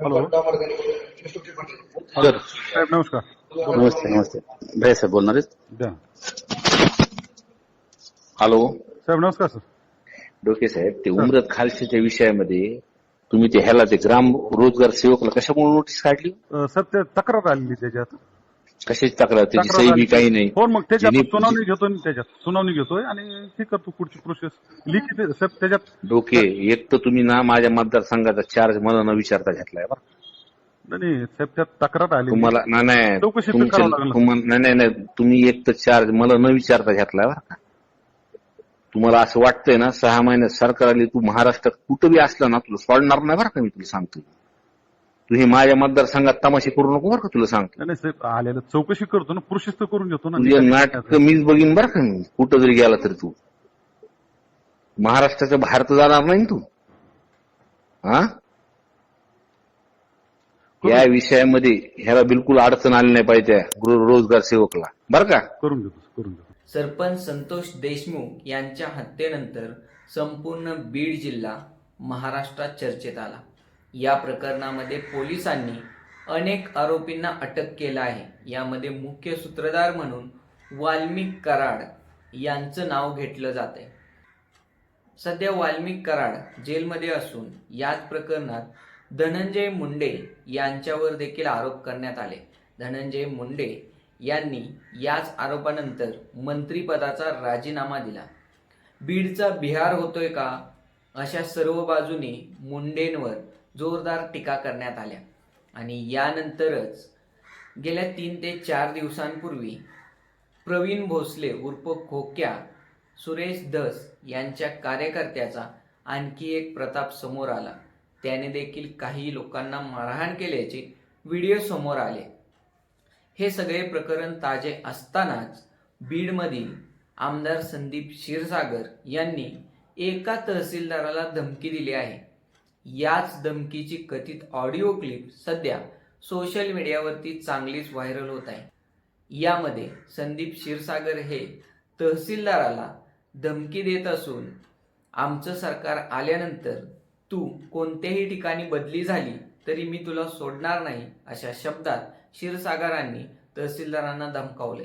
Hello sir साहेब नमस्कार नमस्ते नमस्ते भैया साहेब बोलणार हॅलो साहेब नमस्कार सर डोके साहेब ते उमरत खालशीच्या विषयामध्ये तुम्ही ते ह्याला ते ग्राम रोजगार सेवकला कशामुळे नोटीस काढली? सर ते तक्रार आलेली त्याच्यात. कशाची तक्रार? त्याची तक्रार सही बी. काही नाही. हो मग त्याच्यात ज्यांनी- सुनावणी घेतोय मी त्याच्यात सुनावणी घेतोय आणि हे करतो पुढची प्रोसेस लिखित साहेब त्याच्यात डोके एक तर तुम्ही ना माझ्या मतदारसंघाचा चार्ज मला न विचारता घेतलाय बरं. नाही नाही, साहेब त्यात तक्रार आली तुम्हाला नाही, नाही चौकशी तर तुमच्या करावं लागलं. तुम्हाला- नाही नाही नाही तुम्ही एक तर चार्ज मला न विचारता घेतलाय बरं का? तुम्हाला असं वाटतंय ना सहा महिन्यात सरकार आली तू महाराष्ट्रात कुठं बी असला ना तुला सोडणार नाही बरं का मी तुला सांगतो. तू हे माझ्या मतदारसंघात तमाशे करू नको बरं का तुला सांगतो. नाही नाही, साहेब आलेलं चौकशी करतो ना तर करून घेतो ना नाटक मीच बघीन बरं का मी. कुठं जरी गेला तरी तू. महाराष्ट्राच्या बाहेर तर जाणार नाही तू. हा? या विषयामध्ये ह्याला बिलकुल अडचण आली नाही पाहिजे त्या गृह रोजगार सेवकला. बरं का? करून घेतो करून घेतो. सरपंच संतोष देशमुख यांच्या हत्येनंतर संपूर्ण बीड जिल्हा महाराष्ट्रात चर्चेत आला. या प्रकरणामध्ये पोलिसांनी अनेक आरोपींना अटक केलं आहे. यामध्ये मुख्य सूत्रधार म्हणून वाल्मिक कराड यांचं नाव घेतलं जात आहे सध्या वाल्मिक कराड जेलमध्ये असून याच प्रकरणात धनंजय मुंडे यांच्यावर देखील आरोप करण्यात आले. धनंजय मुंडे यांनी याच आरोपानंतर मंत्रिपदाचा राजीनामा दिला. बीडचा बिहार होतोय का? अशा सर्व बाजूनी मुंडेंवर जोरदार टीका करण्यात आल्या. आणि यानंतरच गेल्या तीन ते चार दिवसांपूर्वी प्रवीण भोसले उर्फ खोक्या सुरेश धस यांच्या कार्यकर्त्याचा आणखी एक प्रताप समोर आला. त्याने देखील काही लोकांना मारहाण केल्याचे व्हिडिओ समोर आले. हे सगळे प्रकरण ताजे असतानाच बीडमधील आमदार संदीप क्षीरसागर यांनी एका तहसीलदाराला धमकी दिली आहे. याच धमकीची कथित ऑडिओ क्लिप सध्या सोशल मीडियावरती चांगलीच व्हायरल होत आहे. यामध्ये संदीप क्षीरसागर हे तहसीलदाराला धमकी देत असून आमचं सरकार आल्यानंतर तू कोणत्याही ठिकाणी बदली झाली तरी मी तुला सोडणार नाही अशा शब्दात क्षीरसागरांनी तहसीलदारांना धमकावले